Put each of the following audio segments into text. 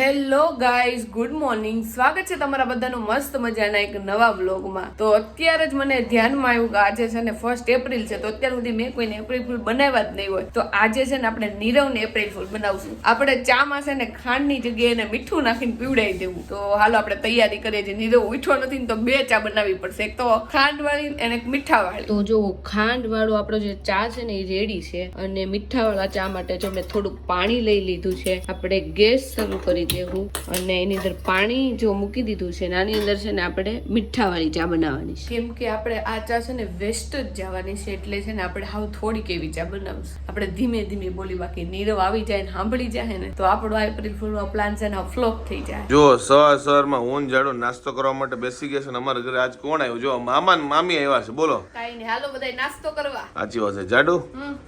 Hello guys, good morning. સ્વાગત છે તમારા બધાનું મસ્ત મજાના એક નવા બ્લોગમાં તો અત્યારે જ મને ધ્યાનમાં આવ્યું કે આજે છે ને ફર્સ્ટ એપ્રિલ છે, તો અત્યાર સુધી મેં કોઈને એપ્રિલ ફૂલ બનાવ્યા જ નહીં હોય. તો આજે છે ને આપણે નીરવને એપ્રિલ ફૂલ બનાવશું. આપણે ચામાં છે ને ખાંડની જગ્યાએ એને મીઠું નાખીને પીવડાવી દેવું. તો હાલો આપણે તૈયારી કરીએ છીએ. નીરવ ઉઠ્યો નથી ને તો બે ચા બનાવવી પડશે. એક તો ખાંડ વાળી અને એક મીઠા વાળી તો જો ખાંડ વાળો આપણો જે ચા છે ને એ રેડી છે. અને મીઠા વાળા ચા માટે જો મેં થોડુંક પાણી લઈ લીધું છે. આપણે ગેસ શરૂ કરી દેવું અને એની અંદર પાણી જો મૂકી દીધું છે અને આની અંદર છે ને આપણે મીઠાવાળી ચા બનાવવાની છે. કેમ કે આપણે આ ચા છે ને વેસ્ટ જ જવાની છે એટલે છે ને આપણે હાવ થોડીક એવી ચા બનાવશું. આપણે ધીમે ધીમે બોલી બાકી નીરવ આવી જાય ને સાંભળી જાય ને તો આપણો એપ્રિલ ફૂલનો પ્લાન છે ને ફ્લોપ થઈ જાય. જો સવાર સવારમાં ઊન જાડો નાસ્તો કરવા માટે બેસી ગયા છે ને અમારા ઘરે આજ કોણ આવ્યું? જો મામા ને મામી આવ્યા છે બોલો. કાઈ નહીં હાલો બધા નાસ્તો કરવા. સાચી વાત છે જાડુ?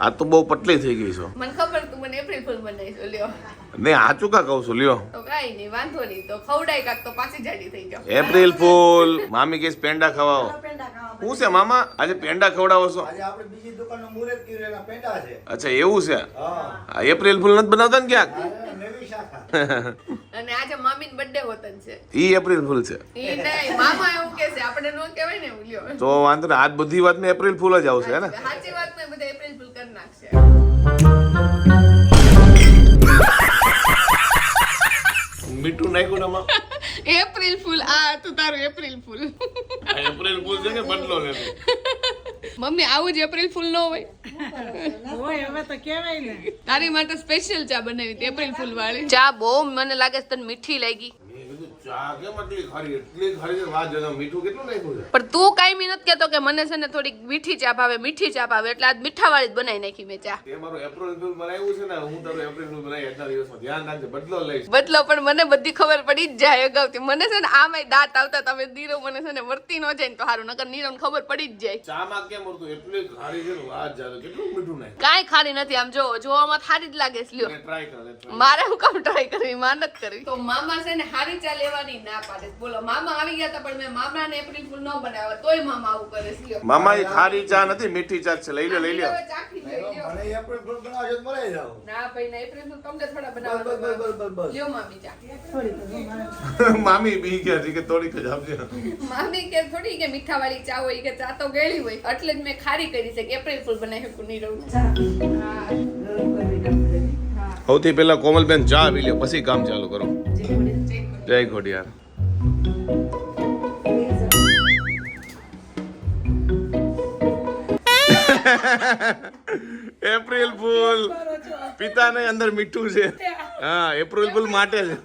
આ તો બહુ પતલી થઈ ગઈ છો. મને ખબર તું મને એપ્રિલ ફૂલ બનાવીશ લ્યો. ને સાચું કા કહું છું લ્યો. તો કાઈ નહીં વાંધો નહીં. તો ખવડાય કાક તો પાછી જાડી થઈ જાવ એપ્રિલ ફૂલ મામી કેસ પેંડા ખવાવો હું છે મામા? આજે પેંડા ખવડાવો છો? આજે આપણે બીજી દુકાનનું મુહૂર્ત કર્યું પેંડા છે. અચ્છા એવું છે? હા. આ એપ્રિલ ફૂલ નથી બનાવતા ને ક્યાંક? આ નવી શાખા. અને આજે મામીન બર્થડે હોતન છે. ઈ એપ્રિલ ફૂલ છે. ઈ નહીં મામા એવું કે છે આપણે નો કહેવાય ને એવું તો વાંધો ને આજ બધી વાતમાં એપ્રિલ ફૂલ જ આવશે હે ને? સાચી વાત બધા એપ્રિલ ફૂલ કરી નાખશે. મીઠું નાખ્યું ને આમાં? April fool. આ હતું તારું એપ્રિલ ફૂલ. એપ્રિલ ફૂલ છે કે બદલો લે મમ્મી આવું જ એપ્રિલ ફૂલ નો હોય. હોય હવે તો કેવાય ને. તારી માટે સ્પેશિયલ ચા બનાવી હતી એપ્રિલ ફૂલ વાળી ચા બહુ મને લાગે છે તને મીઠી લાગી. પણ તું કઈ મહેનત કેતો કે મને છે ને થોડીક મીઠી ચા ભાવે મીઠી ચા ભાવે એટલે આજ મીઠા વાળી જ બનાવી નાખી મેં ચા. મારું એપ્રિલ ફૂલ બનાવ્યું છે ને હું તારું એપ્રિલ ફૂલ બનાવી એટલા દિવસમાં. ધ્યાન રાખજે બદલો લઈશ. બદલો પણ મને બધી ખબર પડી જ જાય અગાઉથી. મને છે ને આમાંય દાંત આવતા તમે નીરવ મને છે ને વર્તી ન જાય ને તો સારું નકર નીરવ ખબર પડી જ જાય. ચામાં કેમ હતું એટલી ખારી છે વાત જાતો કેટલું મીઠું નાખ્યું? કાંઈ ખારી નથી આમ જો જોવામાં ખારી જ લાગે છે લ્યો. ટ્રાય કર મારે હું કામ ટ્રાય કરવી મહેનત કરવી. તો મામા છે ને હારી ચા લેવાની ના પાડે. બોલો મામા આવી ગયા હતા પણ મેં મામાને એપ્રિલ ફૂલ ન બનાવ્યા. તોય મામા આવું કરે છે. મામા એ ખારી ચા નથી મીઠી ચા છે. લઈ લે લઈ લે. મને એપ્રિલ ફૂલ બનાવજો તો મળે જાવ ના ભાઈ ના એપ્રિલ ફૂલ તમને થોડા બસ બસ બસ બસ બસ. લ્યો મામી ચા. મામી બી કે છે કે થોડીક જ આપજે. મામી કે થોડી કે મીઠા વાળી ચા હોય કે ચા તો ગેલી હોય એટલે જ મેં ખારી કરી છે કે એપ્રિલ ફૂલ બનાવી કુ નહીં રહું. સૌથી પહેલા કોમલબેન ચા પી લ્યો પછી કામ ચાલુ કરો. જય ખોડિયાર. April fool. પિતા ને અંદર મીઠું છે. હા એપ્રિલ ફૂલ માટે છે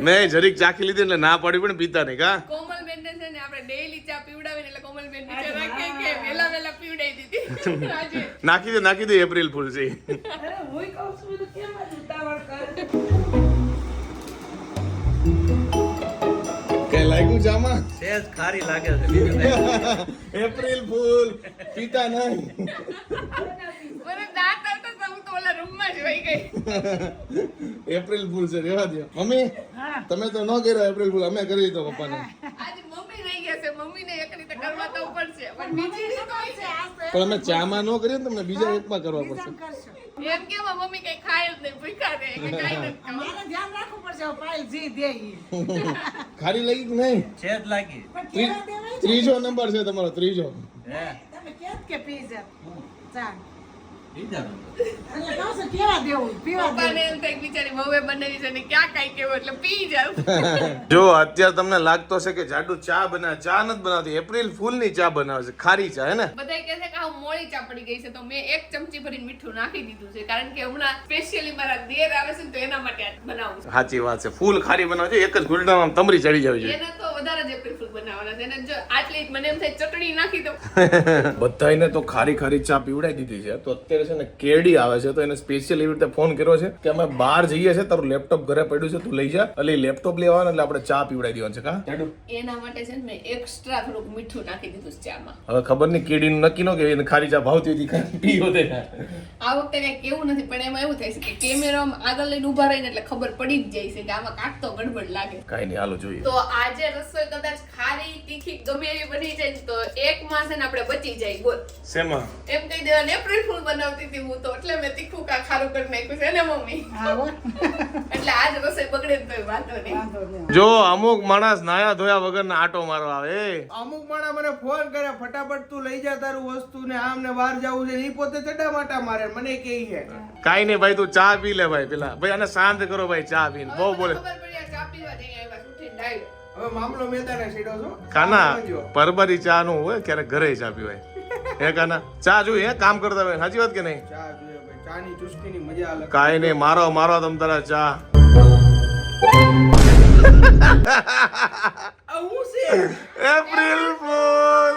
મેં જરીક ચાખી લીધી એટલે ના પાડી પણ પિતા ને કા? કોમલ ને છે ને આપણે ડેઈલી ચા પીવડાવીને એટલે કોમલ નીચે રાખે કે વેલા વેલા પીવડાવી દીધી. નાખી દે નાખી દે એપ્રિલ ફૂલ છે. અરે હું કહું છું લાગ્યું ચામાં સેજ ખારી લાગે છે. એપ્રિલ ફૂલ પિતા નહીં. મને દાંત આવતા તો હું તો ઓલા રૂમમાં જ વહી ગઈ. એપ્રિલ ફૂલ છે રેવા દો મમ્મી તમે તો ન કર્યો એપ્રિલ ફૂલ અમે કરી દીધો પપ્પાને આજે મમ્મી રહી ગયા છે મમ્મીને એક રીતે કરવા તો પડશે પણ અમે ચામાં ન કરીએ તમને બીજા એકમાં કરવા પડશે. ખાલી એમ કેવા મમ્મી કઈ ખાય જ નહીં ભૂખ્યા રહે કે કાંઈ નથી ખાવું. મારે ધ્યાન રાખવું પડશે હવે જી દે ખારી લાગી કે નહીં? છેદ લાગી. ત્રીજો નંબર છે તમારો ત્રીજો. તમે કેત કે પી જા ચા જો અત્યારે તમને લાગતો છે કે જાડુ ચા બનાવે ચા નથી બનાવતી એપ્રિલ ફૂલની ચા બનાવે છે ખારી ચા હે ને? બધાય કહે છે કે આ મોળી ચા પડી ગઈ છે તો મેં એક ચમચી ભરીને મીઠું નાખી દીધું છે કારણ કે હમણાં સ્પેશિયલી મારા દેર આવે છે ને તો એના માટે આ બનાવું છું. સાચી વાત છે ફૂલ ખારી બનાવે છે એક જ ઘૂંટણામાં તમરી ચડી જાય જોઈએ એને તો વધારે જ એપ્રિલ ફૂલ બનાવવાના છે એને જો આટલી જ મને એમ થાય ચટણી નાખી દઉં. બધાને તો ખારી ખારી ચા પીવડાવી દીધી છે તો અત્યારે છે ને કેડી આવે છે તો એને સ્પેશિયલ એવી રીતે ફોન કર્યો છે કે અમે બહાર જઈએ છે તારું લેપટોપ ઘરે પડ્યું છે તું લઈ જા. એટલે લેપટોપ લેવા એટલે આપણે ચા પીવડાવી દેવાનું છે કા? એના માટે છે ને મેં એક્સ્ટ્રા થોડુંક મીઠું નાખી દીધું છે ચામાં. હવે ખબર નહીં કેડીનું નક્કી ન કે એને ખારી ચા ભાવતી હતી કાંઈ પીવો તે આ વખતે કઈ કેવું નથી પણ એમાં એવું થાય છે કે કેમેરા આગળ લઈને ઊભા રહીને એટલે ખબર પડી જ જાય છે કે આમાં કાંક તો ગડબડ લાગે. કઈ નહીં હાલો જોઈએ. તો આજે રસોઈ કદાચ ખારી તીખી ગમે એવી બની જાય તો એક માસ છે ને આપણે બચી જાય બોલ. શેમાં? એમ કહી દેવાનું એપ્રિલ ફૂલ બનાવતી હતી હું તો એટલે મેં તીખું કા ખારું કરી નાખ્યું છે. ને મમ્મી. એટલે આજ રસોઈ બગડે જ તોય વાંધો નહીં. જો અમુક માણસ નાયા ધોયા વગર આટો મારવા આવે અમુક માણસ મને ફોન કરે ફટાફટ તું લઈ જા તારું વસ્તુ ને આમ ને બહાર જવું છે. એ પોતે ચડા માટા મારે મને કે છે. કાઈ નહીં ભાઈ તું ચા પી લે ભાઈ પેલા. ભાઈ આને શાંત કરો ભાઈ ચા પીને. બહુ બોલે. મને ખબર પડી આ ચા પીવા જઈ આવ્યા ઉઠીને ડાયરેક્ટ. હવે મામલો મેદાને છેડો છો. કાના પરબરી ચા નું હોય ક્યારેક ઘરે ચા પીવાય. હે કાના? ચા જોઈએ હે? કામ કરતા ભાઈ સાચી વાત કે નહીં? ચા જોઈએ ભાઈ. ચાની ચુસ્કીની મજા અલગ. કાઈ નહીં મારો મારો તમ તારા ચા. April fool.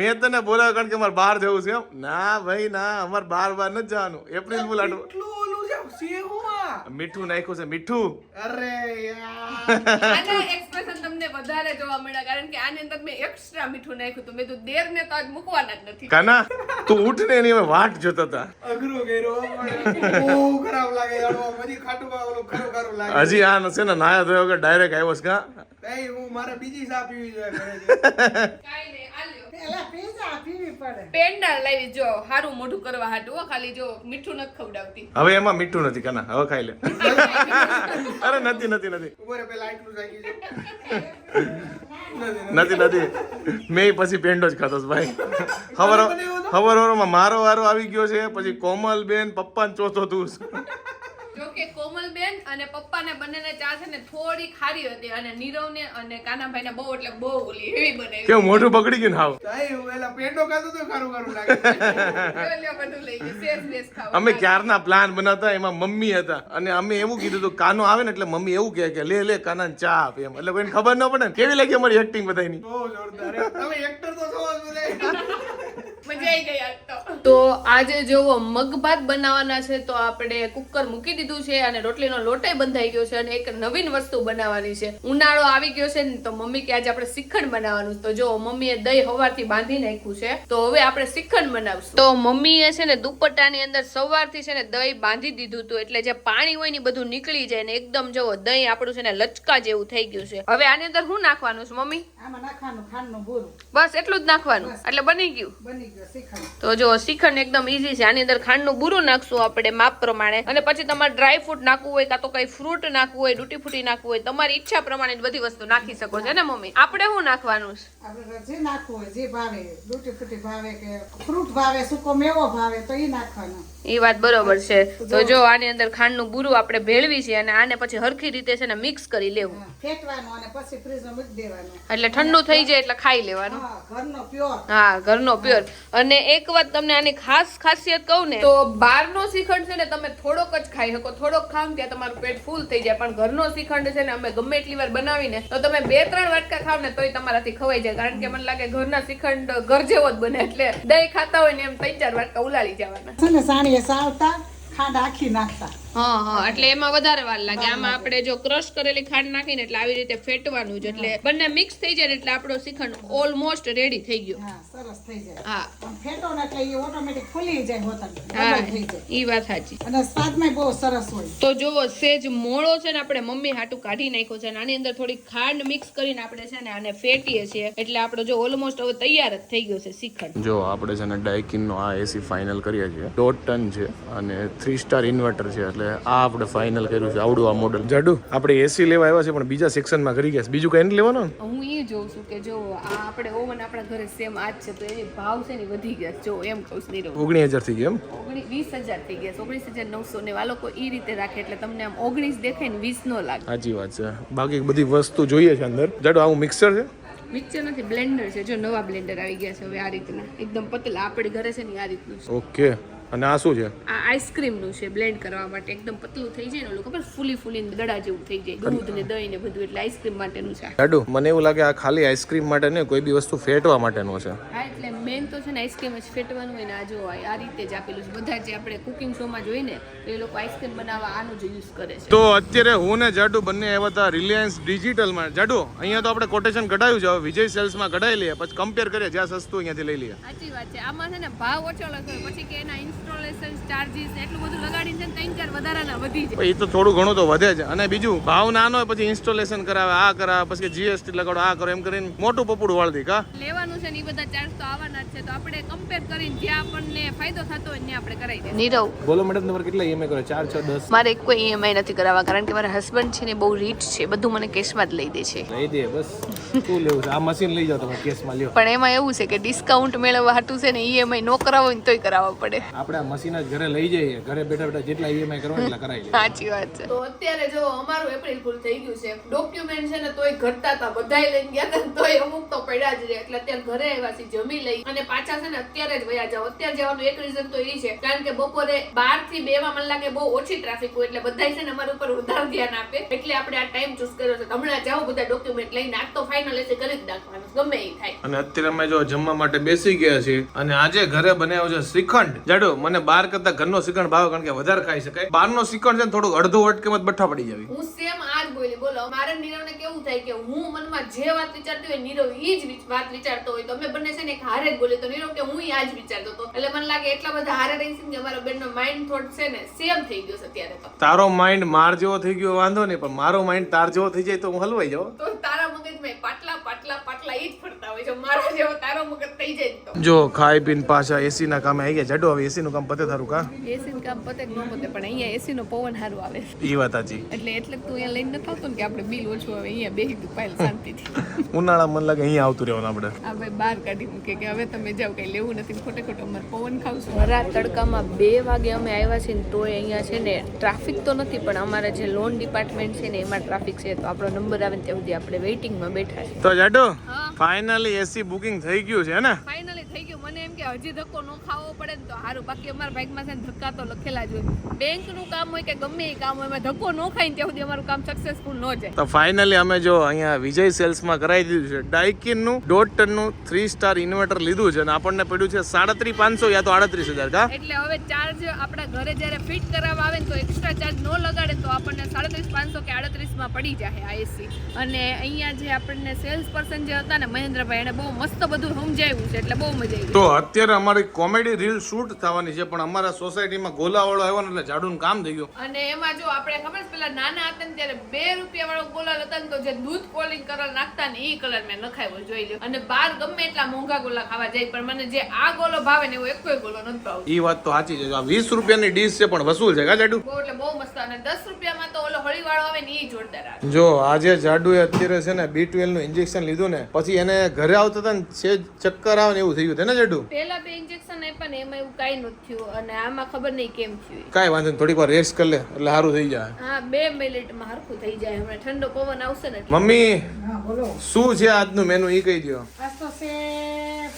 મેં તને બોલાવ્યો કારણ કે અમારે બહાર જવું છે એમ. ના ભાઈ ના અમારે બહાર બહાર નથી જવાનું. એપ્રિલ ફૂલ આટલું મીઠું નાખ્યું છે મીઠું. અરે એક્સપ્રેશન તમને વધારે જોવા મળ્યા કારણ કે આની અંદર મેં એક્સ્ટ્રા મીઠું નાખ્યું તો મેં તો દેર ને તો આજ મૂકવાના જ નથી. કાના તું ઉઠ ને એની વાટ જોતો હતા અઘરું કર્યો બહુ ખરાબ લાગે યાર બધી ખાટું ઓલું ખરું ખરું લાગે. હજી આ નસે ને નાયા ધોયો કે ડાયરેક્ટ આવ્યો છે કા? હું મારે બીજી સા પીવી જોઈએ. કાંઈ નહીં, આ લ્યો. પેલા પીઝા પીવી પડે. પેંડા લાવી જો હારું મોઢું કરવા હાટું. ખાલી જો મીઠું નથી ખવડાવતી. હવે એમાં મીઠું નથી કાના હવે ખાઈ લે. અરે નથી નથી નથી. ઊભો રે પેલા આટલું રાખી દે નથી નથી. મેં પછી પેંડો જ ખાતો ભાઈ. ખબર ખબર મારો વારો આવી ગયો છે પછી કોમલ બેન પપ્પા ચોથો તું. જો કે કોમલબેન અને પપ્પાને બંનેને ચા છે ને થોડી ખારી હતી અને નીરવને અને કાનાભાઈને બહુ એટલે બહુ ઓલી હેવી બનાવી કેવું મોઢું પકડી ગયું હાવ? કઈ હું પેલા પેંડો ખાતો તો ખારું ખારું લાગે. બધું લઈ ગયું સેસ બેસ ખાવા. અમે ક્યારના પ્લાન બનાવતા એમાં મમ્મી હતા. અને અમે એવું કીધું તો કાનો આવે ને એટલે મમ્મી એવું કહે કે લે લે કાના ચા આપ એમ. એટલે કોઈને ખબર ન પડે કેવી લાગી અમારી એક્ટિંગ બધાની બહુ જોરદાર. તમે એક્ટર તો છો જ બધા. તો. તો આજે જોવો મગભાત બનાવવાના છે તો આપણે કુકર મૂકી દીધું છે અને રોટલીનો લોટે બંધાઈ ગયો છે અને એક નવીન વસ્તુ બનાવવાની છે. ઉનાળો આવી ગયો છે ને તો મમ્મી કે આજે આપણે શ્રીખંડ બનાવવાનું. તો જો મમ્મીએ દહીં હવારથી બાંધી નાખ્યું છે તો હવે આપણે શ્રીખંડ બનાવશું. તો મમ્મીએ છે ને દુપટ્ટાની અંદર સવારથી છે ને દહીં બાંધી દીધું હતું એટલે જે પાણી હોય ને બધું નીકળી જાય ને એકદમ જોવો દહીં આપણું છે ને લચકા જેવું થઈ ગયું છે. હવે આની અંદર શું નાખવાનું છે મમ્મી? આમાં નાખવાનું ખાંડનું બસ એટલું જ નાખવાનું. એટલે બની ગયું? બની ગયો. તો જો શ્રીખંડ એકદમ ઈઝી છે. આની અંદર ખાંડનું બુરું નાખશું આપણે માપ પ્રમાણે. અને પછી તમારે ડ્રાય ફ્રૂટ નાખવું હોય કાં તો કઈ ફ્રૂટ નાખવું હોય ડૂટી ફૂટી નાખવું હોય, તમારી ઈચ્છા પ્રમાણે બધી વસ્તુ નાખી શકો છો ને મમ્મી? આપણે શું નાખવાનું છે? જે નાખવું હોય, જે ભાવે ડૂટી ફૂટી ભાવે કે ફ્રૂટ ભાવે, સૂકો મેવો ભાવે, તો એ નાખવાનો. એ વાત બરોબર છે. તો જો આની અંદર ખાંડનું બુરું આપણે ભેળવી છે અને આને પછી હરખી રીતે છે ને મિક્સ કરી લેવું. ફેટવાનું અને પછી ફ્રીજમાં મૂકી દેવાનું. એટલે ઠંડુ થઈ જાય એટલે ખાઈ લેવાનું. ઘરનો પ્યોર હા ઘરનો પ્યોર અને એક વાત તમને આની ખાસ ખાસિયત કહું ને તો બહારનો શ્રીખંડ છે ને તમે થોડોક જ ખાઈ શકો. થોડોક ખાવ ત્યાં તમારું પેટ ફૂલ થઈ જાય. પણ ઘરનો શ્રીખંડ છે ને અમે ગમે એટલી વાર બનાવીને તો તમે બે ત્રણ વાટકા ખાવ ને તોય તમારાથી ખવાઈ જાય. કારણ કે મને લાગે ઘરના શ્રીખંડ ઘર જેવો જ બને. એટલે દહીં ખાતા હોય ને એમ ત્રણ ચાર વાટકા ઉલાળી જવાના. ને સાણીએ ખાંડ આખી નાખતા હા હા એટલે એમાં વધારે વાર લાગે. આમાં આપણે જો ક્રશ કરેલી ખાંડ નાખીને એટલે આવી રીતે ફેટવાનું જ. એટલે બંને મિક્સ થઈ જાય એટલે આપણો શ્રીખંડ ઓલમોસ્ટ રેડી થઈ ગયો. હા સરસ થઈ જાય. હા. ફેટો ને એટલે એ ઓટોમેટિક ખુલી જાય હોતન. હા ઈ વાત સાચી. અને સ્વાદમાં બહુ સરસ હોય. તો જોવો સેજ મોળો છે ને આપણે મમ્મી હાટું કાઢી નાખ્યો છે અને આની અંદર થોડી ખાંડ મિક્સ કરીને આપણે છે ને આને ફેટીએ છીએ. એટલે આપણો જો ઓલમોસ્ટ હવે તૈયાર જ થઈ ગયો છે શ્રીખંડ જો આપણે છે ને ડાયકિનનો આ એસી ફાઇનલ કરીએ છીએ. દોઢ ટન છે અને થ્રી સ્ટાર ઇન્વર્ટર છે એટલે આ આપણે ફાઇનલ કર્યું છે આવડું આ મોડલ જાડુ આપણે એસી લેવા આવ્યા છે પણ બીજા સેક્શનમાં કરી ગયા છે. બીજું કઈ લેવાનું? હું એ જોઉં છું કે જો આ આપણે ઓવન આપણા ઘરે સેમ આ જ છે તો એ ભાવ છે ને વધી ગયા જો એમ કહું છું નીરવ ઓગણીસ હજાર થઈ ગયા એમ? ઓગણીસ વીસ હજાર થઈ ગયા ઓગણીસ હજાર નવસો ને આ લોકો એ રીતે રાખે એટલે તમને આમ ઓગણીસ દેખાય ને વીસ નો લાગે. સાચી વાત છે. બાકી બધી વસ્તુ જોઈએ છે અંદર. જાડુ આવું મિક્સર છે? મિક્સર નથી બ્લેન્ડર છે. જો નવા બ્લેન્ડર આવી ગયા છે હવે આ રીતના. એકદમ પતલા. આપણે ઘરે છે ને આ રીતનું ઓકે અને આ શું છે? આ આઈસ્ક્રીમનું છે બ્લેન્ડ કરવા માટે. એકદમ પતલું થઈ જાય ને લોકો પર ફૂલી ફૂલીને દડા જેવું થઈ જાય. દૂધ ને દહીં ને બધું એટલે આઈસ્ક્રીમ માટેનું છે લાડુ મને એવું લાગે આ ખાલી આઈસ્ક્રીમ માટે ને કોઈ બી વસ્તુ ફેટવા માટેનો છે. હા એટલે મેન તો છે ને આઈસ્ક્રીમ જ ફેટવાનું હોય ને આ જો આ રીતે જ આપેલું છે. બધા જે આપણે કુકિંગ શોમાં જોઈએ ને એ લોકો આઈસ્ક્રીમ બનાવવા આનું જ યુઝ કરે છે. તો અત્યારે હું ને જાડુ બંને આવ્યા હતા રિલાયન્સ ડિજિટલમાં જાડુ અહીંયા તો આપણે કોટેશન કઢાયું છે હવે વિજય સેલ્સમાં કઢાઈ લઈએ પછી કમ્પેર કરીએ જ્યાં સસ્તું અહીંયાથી લઈ લઈએ. સાચી વાત છે. આમાં છે ને ભાવ ઓછો લખ્યો પછી કે એના ચાર્જીસ એટલું બધું લગાડીને છે ને ત્રણ ચાર વધારાના વધી જાય. એ તો થોડું ઘણું તો વધે છે. અને બીજું ભાવ નાનો હોય પછી ઇન્સ્ટોલેશન કરાવે આ કરાવે પછી જીએસટી લગાડો આ કરો એમ કરીને મોટું પપડું વાળી કા? લેવાનું છે ને એ બધા ચાર્જ તો આવવાના જ છે. તો આપણે કમ્પેર કરીને જ્યાં આપણને ફાયદો થતો હોય ત્યાં આપણે કરાવી દઈએ. નીરવ. બોલો મેડમ તમારે કેટલા ઈએમઆઈ કરો? ચાર છ દસ? મારે કોઈ ઈએમઆઈ નથી કરાવવા કારણ કે મારા હસબન્ડ છે ને બહુ રીચ છે બધું મને કેશમાં જ લઈ દે છે. લઈ દે બસ. શું લેવું છે? આ મશીન લઈ જાઓ તમે કેસમાં લ્યો. પણ એમાં એવું છે કે ડિસ્કાઉન્ટ મેળવવા હાટું છે ને ઈએમઆઈ નો કરાવો ને તોય કરાવવા પડે. આપણે મશીન જ ઘરે લઈ જઈએ. ઘરે બેઠા બેઠા જેટલા ઈએમઆઈ કરવા એટલા કરાવી સાચી વાત છે. તો અત્યારે જો અમારું એપ્રિલ ફૂલ થઈ ગયું છે. ડોક્યુમેન્ટ છે ને તોય ઘટતા હતા બધાય લઈને ગયા હતા તોય અમુક તો પડ્યા જ રહે. એટલે અત્યારે ઘરે આવ્યા છે જમી લઈ. અને પાછા છે ને અત્યારે જ વયા જાવ અત્યારે જવાનું એક રીઝન તો એ છે. કારણ કે બપોરે બારથી બે માં મને લાગે બહુ ઓછી ટ્રાફિક હોય એટલે બધા છે ને અમારા ઉપર વધારે ધ્યાન આપે. એટલે આપણે આ ટાઈમ ચૂઝ કર્યો છે. હમણાં જાઓ બધા ડોક્યુમેન્ટ લઈને આજ તો ફાઇનલ એસે કરી જ નાખવાનું. ગમે એ થાય. અને અત્યારે અમે જો જમવા માટે બેસી ગયા છીએ અને આજે ઘરે બનાવ્યો છે શ્રીખંડ. જાડો મને બાર કરતા ઘરનો શ્રીખંડ ભાવે કારણ કે વધારે ખાઈ શકાય બહારનો શ્રીખંડ છે ને થોડુંક અડધો વટકે મત બઠ્ઠા પડી જાવી. હું સેમ આ જ બોલી બોલો. મારે નીરવને કેવું થાય કે હું મનમાં જે વાત વિચારતી હોય નીરવ ઈ જ વાત વિચારતો હોય. તો અમે બંને છે ને એક હારે જ બોલી તો નીરવ કે હું આ જ વિચારતો હતો. એટલે મને લાગે એટલા બધા હારે રહી છે કે અમારા બેનનો માઇન્ડ થોટ છે ને સેમ થઈ ગયો છે અત્યારે તો. તારો માઇન્ડ માર જેવો થઈ ગયો વાંધો નહીં પણ મારો માઇન્ડ તાર જેવો થઈ જાય તો હું હલવાઈ જાઉં. તો તારા મગજમાં પાટલા પાટલા પાટલા ઈ જ ફરતા હોય છે જેવો તારો મગજ થઈ જાય તો. જો ખાઈ પીને પાછા એસી ના કામે આવી ગયા. જાડો હવે એસી નું કામ પતે તારું કા? એસી નું કામ પતે ન પતે પણ અહીંયા એસી નો પવન સારું આવે. એ વાત સાચી. એટલે એટલે તું અહીંયા લઈને નતો આવતો ને કે આપણે બિલ ઓછું આવે અહીંયા બેહી તું પાયલ શાંતિથી. ઉનાળા મન લાગે અહીંયા આવતું રહેવાનું આપણે. આ ભાઈ બહાર કાઢી મૂકે કે હવે તમે જાઓ કઈ લેવું નથી ખોટે ખોટો અમારે પવન ખાવશું. રાત તડકામાં બે વાગે અમે આવ્યા છીએ ને તોય અહીંયા છે ને ટ્રાફિક તો નથી પણ અમારા જે લોન ડિપાર્ટમેન્ટ છે ને એમાં ટ્રાફિક છે તો આપણો નંબર આવે ને ત્યાં સુધી આપણે વેઇટિંગમાં બેઠા છે તો જાડો હા. ફાઇનલી એસી બુકિંગ થઈ ગયું છે ને? ફાઇનલી થઈ ગયું. મને એમ કે હજી ધક્કો ન ખાવો પડે ને તો સારું બાકી અમારા બાઇકમાં છે ને ધક્કા તો લખેલા જ હોય. બેંકનું કામ હોય કે ગમે એ કામ હોય એમાં ધક્કો ન ખાય ને ત્યાં સુધી અમારું કામ સક્સેસફુલ ન જાય. તો ફાઇનલી અમે જો અહીંયા વિજય સેલ્સમાં કરાવી દીધું છે. ડાઇકિનનું દોઢ ટનનું થ્રી સ્ટાર ઇન્વર્ટર લીધું છે અને આપણને પડ્યું છે સાડત્રીસ પાંચસો યા તો આડત્રીસ હજાર કા? એટલે હવે ચાર્જ આપણા ઘરે જ્યારે ફિટ કરાવવા આવે ને તો એક્સ્ટ્રા ચાર્જ ન લગાડે તો આપણને સાડત્રીસ પાંચસો કે આડત્રીસમાં પડી જાય આ એસી અને અહીંયા જે આપણને સેલ્સ પર્સન જે હતા ને મહેન્દ્રભાઈ એને બહુ મસ્ત બધું સમજાવ્યું છે એટલે બહુ મજા આવી. તો અત્યારે અમારી કોમેડી રીલ શૂટ થવાની છે પણ અમારા સોસાયટીમાં ગોલાવાળો આવ્યો ને એટલે ઝાડુનું કામ થઈ ગયું. અને એમાં જો આપણે ખબર છે પેલા નાના હતા ને ત્યારે બે રૂપિયા વાળો ગોલાલ હતા ને તો જે દૂધ કોલિંગ કલર નાખતા ને એ કલર મેં નખાયો જોઈ લ્યો. અને બાર ગમે એટલા મોંઘા ગોલા ખાવા જાય પણ મને જે આ ગોલો ભાવે ને એવો એકોય ગોલો નથી ભાવતો. એ વાત તો સાચી છે આ વીસ રૂપિયાની ડીશ છે પણ વસૂલ છે કા જાડુ? એટલે બહુ મસ્ત. અને દસ રૂપિયામાં તો ઓલો હળી વાળો આવે ને એ જોરદાર જો આજે જાડુએ અત્યારે છે ને બી ટ્વેલ્વનું ઇન્જેક્શન લીધું ને પછી એને ઘરે આવતા હતા ને છે ચક્કર આવે ને એવું થઈ ગયું છે ને જડું પેલા બે ઇન્જેક્શન આપ્યા ને એમાં એવું કાંઈ નથી થયું અને આમાં ખબર નહીં કેમ થયું કાંઈ વાંધો નહીં થોડીક વાર રેસ્ટ કરી લે એટલે સારું થઈ જાય. હા બે મિનિટમાં હરખું થઈ જાય. હમણાં ઠંડો પવન આવશે ને મમ્મી હા બોલો. શું છે આજનું મેનુ એ કહી દો આજ તો છે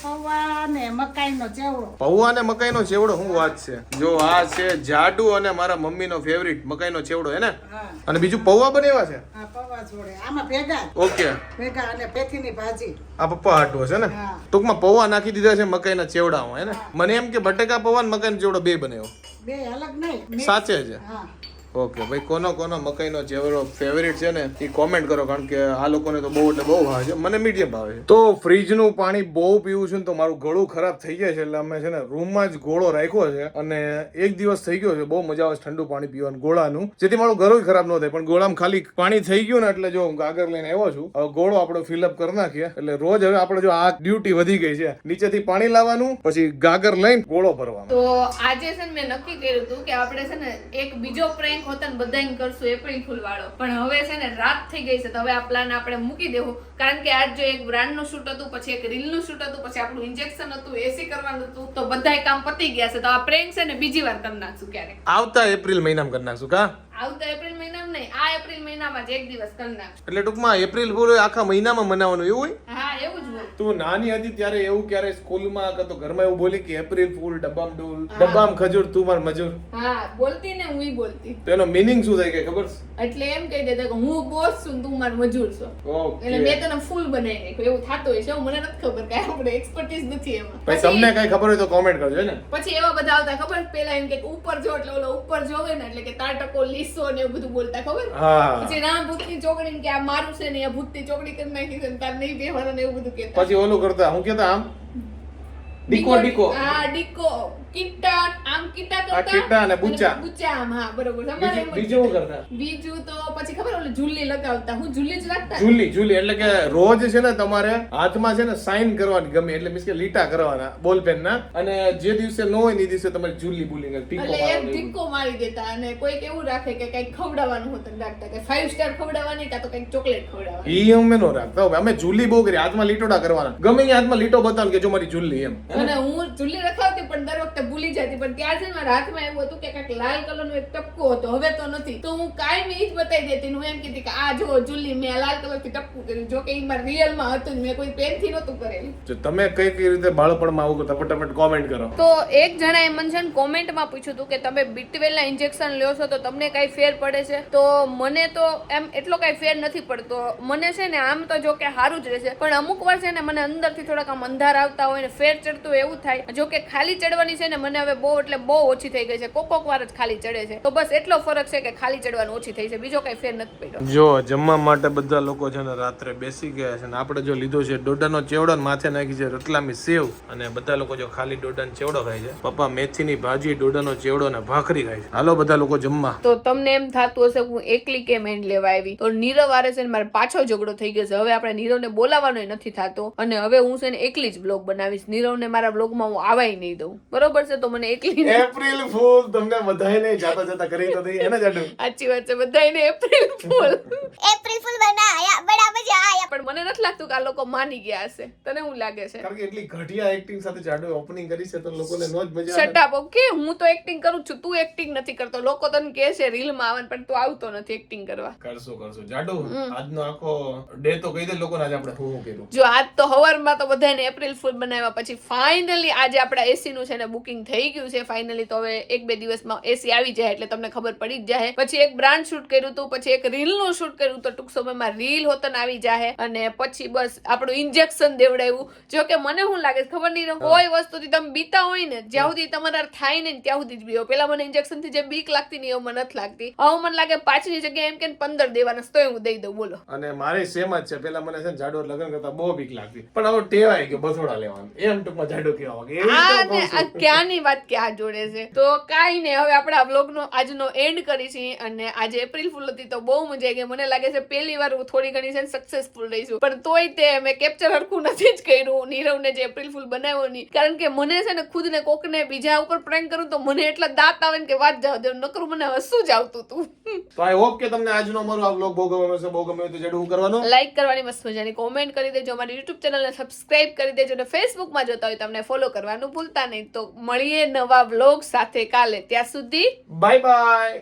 પૌવા ને મકાઈનો ચેવડો. પૌવા અને મકાઈનો ચેવડો? શું વાત છે? જો આ છે જાડુ અને મારા મમ્મીનો ફેવરિટ મકાઈનો ચેવડો હે ને? અને બીજું પૌવા બનાવ્યા છે? આ પૌવા જોડે. આમાં ભેગા. ઓકે. ભેગા અને પેથીની ભાજી. આ પપ્પા હાટવો છે ને? ટૂંકમાં પૌવા નાખી દીધા છે મકાઈના ચેવડામાં હે ને? મને એમ કે બટેકા પૌવા અને મકાઈનો ચેવડો બે બનાવ્યો. બે અલગ નહીં. સાચે છે. હા. ઓકે, ભાઈ, કોનો કોનો મકાઈનો જેવરો ફેવરિટ છે ને, એ કોમેન્ટ કરો, કારણ કે આ લોકોને તો બહુ, એટલે બહુ ભાવે છે. મને મીડિયમ ભાવે છે. તો ફ્રીજનું પાણી બહુ પીવું છું ને તો મારું ગળું ખરાબ થઈ જાય છે, એટલે અમે છે ને રૂમમાં જ ગોળો રાખ્યો છે અને એક દિવસ થઈ ગયો છે, બહુ મજા આવે છે ઠંડુ પાણી પીવાનું, ગોળાનું. જેથી મારું ગળું ખરાબ ન થાય, પણ ગોળામાં ખાલી પાણી થઈ ગયું ને એટલે જો હું ગાગર લઈને આવ્યો છું, હવે ગોળો આપણે ફિલઅપ કરી નાખીએ, એટલે રોજ હવે આપણે જો આ ડ્યુટી વધી ગઈ છે. નીચેથી પાણી લાવવાનું, પછી ગાગર લઈને ગોળો ભરવાનો. તો આજે છે ને મેં નક્કી કર્યું હતું કે આપણે છે ને એક બીજો પ્રેન્ક હોતા ને બધાને કરશું એપ્રિલ ફૂલ વાળો પણ હવે છે ને રાત થઈ ગઈ છે તો હવે આ પ્લાન આપણે મૂકી દેવું. કારણ કે આજ જો એક બ્રાન્ડનું શૂટ હતું પછી એક રીલનું શૂટ હતું પછી આપણું ઇન્જેક્શન હતું એસી કરવાનું હતું તો બધાય કામ પતી ગયા છે. તો આ પ્રેન્ક છે ને બીજી વાર કરી નાખશું ક્યારેક. આવતા એપ્રિલ મહિનામાં કરી નાખશું કા? આવતા એપ્રિલ મહિનામાં નહીં આ એપ્રિલ મહિનામાં જ એક દિવસ કરી નાખશું. એટલે ટૂંકમાં એપ્રિલ ફૂલ આખા મહિનામાં મનાવવાનું એવું હોય? હા એવું જ તું નાની હતી ત્યારે એવું ક્યારે સ્કૂલમાં કે તો ઘરમાં એવું બોલી કે એપ્રિલ ફૂલ ડબ્બામ ડોલ ડબ્બામ ખજૂર તું માર મજૂર. હા બોલતી ને હું બોલતી. તો એનો મીનિંગ શું થાય કે ખબર એટલે એમ કહી દેતા કે હું બોસ છું તું માર મજૂર છો. ઓકે એટલે મેં તને ફૂલ બનાવી નાખ્યું. એવું થતું હોય છે. મને નથી ખબર કાંઈ. આપણે એક્સપર્ટીઝ નથી એમાં. પછી તમને કઈ ખબર હોય તો કોમેન્ટ કરજો ને પછી એવા બધા આવતા ખબર? પેલા એમ કે ઉપર જો એટલે ઓલો ઉપર જોવે ને એટલે કે તાર ટકો લીસો ને એવું બધું બોલતા ખબર? હા. પછી ના ભૂતની ચોકડી કે આ મારું છે ને આ ભૂતની ચોકડી કરી નાખી છે તાર નહીં બેહવાનું એવું બધું કહેતા. પછી ઓલું કરતા. હું કેતા આમ? ડીકો ડીકો. હા ડીકો. કીટા આમ કીટા કરતા આ કીટા અને બુચા. બુચા આમ હા બરોબર તમારે બીજું શું કરતા? બીજું તો પછી ખબર ઓલે ઝુલ્લી લગાવતા. હું ઝુલ્લી જ રાખતા? ઝુલ્લી ઝુલ્લી એટલે કે રોજ છે ને તમારે હાથમાં છે ને સાઈન કરવાની ગમે એટલે મીન્સ કે લીટા કરવાના બોલ પેન ના અને જે દિવસે ન હોય ને એ દિવસે તમારે ઝુલ્લી બુલી ટીકો એટલે એક ટીકો મારી દેતા અને કોઈક એવું રાખે કે કંઈક ખવડાવવાનું હોતું રાખતા. કે ફાઈવ સ્ટાર ખવડાવવાની કા તો કંઈક ચોકલેટ ખવડાવવાની. ઈ અમે નો રાખતા હવે અમે ઝુલ્લી બહુ કરી હાથમાં લીટોડા કરવાના. ગમે એ હાથમાં લીટો બતાવ કે જો મારી ઝુલ્લી એમ. અને હું ઝુલ્લી રખાવતી પણ દર વખતે ભૂલી જતી પણ ત્યાર છે મારા હાથમાં એવું હતું કે કાંઈક લાલ કલરનો એક ટપકો હતો હવે તો નથી. તો હું કાંઈ એ જ બતાવી દેતી હું એમ કીધી કે આ જો જુલી મેં લાલ કલરથી ટપકું કર્યું. જો કે એ મારા રિયલમાં હતું જ મેં કોઈ પેનથી નહોતું કરેલું. તો તમે કઈ કઈ રીતે બાળપણમાં આવું ફટાફટ કોમેન્ટ કરો. તો એક જણાએ મને છે ને કોમેન્ટમાં પૂછ્યું હતું કે તમે બીટવેલના ઇન્જેક્શન લ્યો છો તો તમને કાંઈ ફેર પડે છે? તો મને તો એમ એટલો કાંઈ ફેર નથી પડતો. મને છે ને આમ તો જો કે સારું જ રહેશે પણ અમુક વાર છે ને મને અંદરથી થોડાક આમ અંધાર આવતા હોય ને ફેર ચડતું હોય એવું થાય. જો કે ખાલી ચડવાની છે ને મને હવે બહુ એટલે બહુ ઓછી થઈ ગઈ છે. કોક કોક વાર જ ખાલી ચડે છે. તો બસ એટલો ફરક છે કે ખાલી ચડવાનું ઓછી થઈ છે. બીજો કઈ ફેર નથી પડ્યો. જો જમવા માટે બધા લોકો છે ને રાત્રે બેસી ગયા છે ને આપણે જો લીધો છે ડોડાનો ચેવડો માથે નાખી છે રતલામી સેવ અને બધા લોકો જો ખાલી ડોડાનો ચેવડો ખાય છે. પપ્પા મેથીની ભાજી ડોડાનો ચેવડો ને ભાખરી ખાય છે. હાલો બધા લોકો જમવા. તો તમને એમ થતું હશે હું એકલી કેમ એન્ડ લેવા આવી? તો નીરવ આરે છે ને મારે પાછો ઝઘડો થઈ ગયો છે. હવે આપણે નીરવને બોલાવવાનો નથી થતો. અને હવે હું છે ને એકલી જ બ્લોગ બનાવીશ. નીરવને મારા બ્લોગમાં હું આવાય નહીં દઉં. બરોબર? છે તો મને એકલી એપ્રિલ ફૂલ તમને બધાને જાતા જાતા કરી તો દઈ એને જાડું? સાચી વાત છે બધાને એપ્રિલ ફૂલ. એપ્રિલ ફૂલ બનાયા બડા મજા આયા પણ મને નથી લાગતું કે આ લોકો માની ગયા હશે. તને હું લાગે છે? કારણ કે એટલી ઘટિયા એક્ટિંગ સાથે જાડુ ઓપનિંગ કરી છે તો લોકોને નો જ મજા આવે. શટ અપ ઓકે હું તો એક્ટિંગ કરું છું તું એક્ટિંગ નથી કરતો. લોકો તને કહે છે રીલમાં આવન પણ તું આવતો નથી એક્ટિંગ કરવા. કરશું કરશું. જાડુ આજનો આખો ડે તો કહી દે લોકોને આજે આપણે હું શું કર્યું જો આજ તો હવારમાં તો બધાને એપ્રિલ ફૂલ બનાવ્યા પછી ફાઇનલી આજે આપણા એસી નું છે ને બુકિંગ થઈ ગયું છે ફાઇનલી તો હવે એક બે દિવસમાં એસી આવી જાય એટલે તમને ખબર પડી જ જાય. પછી એક બ્રાન્ડ શૂટ કર્યું હતું પછી એક રીલનું શૂટ કર્યું તો ટૂંક સમયમાં રીલ હોતન આવી જાય અને પછી બસ આપણું ઇન્જેક્શન દેવડાવ્યું જો કે મને શું લાગે ખબર નહીં કોઈ વસ્તુથી તમે બીતા હોય ને જ્યાં સુધી તમારા થાય ને ત્યાં સુધી જ બીઓ પેલા મને ઇન્જેક્શનથી જે બીક લાગતી નહીં એવું મને નથી લાગતી. હવે મને લાગે પાંચની જગ્યાએ એમ કે પંદર દેવાના તો હું દઈ દઉં બોલો. અને મારે સેમ જ છે પેલા મને છે ને લગ્ન કરતા બહુ બીક લાગતી. પણ હવે ટેવાય ગયો બસોડા લેવાનું. એમ ટૂંકમાં જાડુ કહેવા માંગે. આ વાત ક્યાં જોડે છે. તો કાંઈ નહીં હવે આપણે આ vlog નો આજનો એન્ડ કરી છીએ અને આજે એપ્રિલ ફૂલ હતી તો બહુ મજા ગઈ. મને લાગે છે પહેલી વાર હું થોડી ઘણી છે સક્સેસફુલ રહીશું પણ તોય તે મેં કેપ્ચર હરખું નથી જ કર્યું નીરવને જે એપ્રિલ ફૂલ બનાવ્યો નહીં કારણ કે મને છે ને ખુદને કોકને બીજા ઉપર પ્રેન્ક કરું તો મને એટલા દાંત આવે ને કે વાત જવા દે. નકરું મને હસું જ આવતું હતું. તો આઈ હોપ કે તમને આજનો અમારો આ બ્લોગ બહુ ગમ્યો હશે બહુ ગમ્યો તો જેડું કરવાનું. લાઈક કરવાની મસ્ત મજાની કોમેન્ટ કરી દેજો. અમારી યુટ્યુબ ચેનલને સબસ્ક્રાઇબ કરી દેજો અને ફેસબુકમાં જોતા હોય તમને ફોલો કરવાનું ભૂલતા નહીં. તો મળીએ નવા વ્લોગ સાથે કાલે. ત્યાં સુધી બાય બાય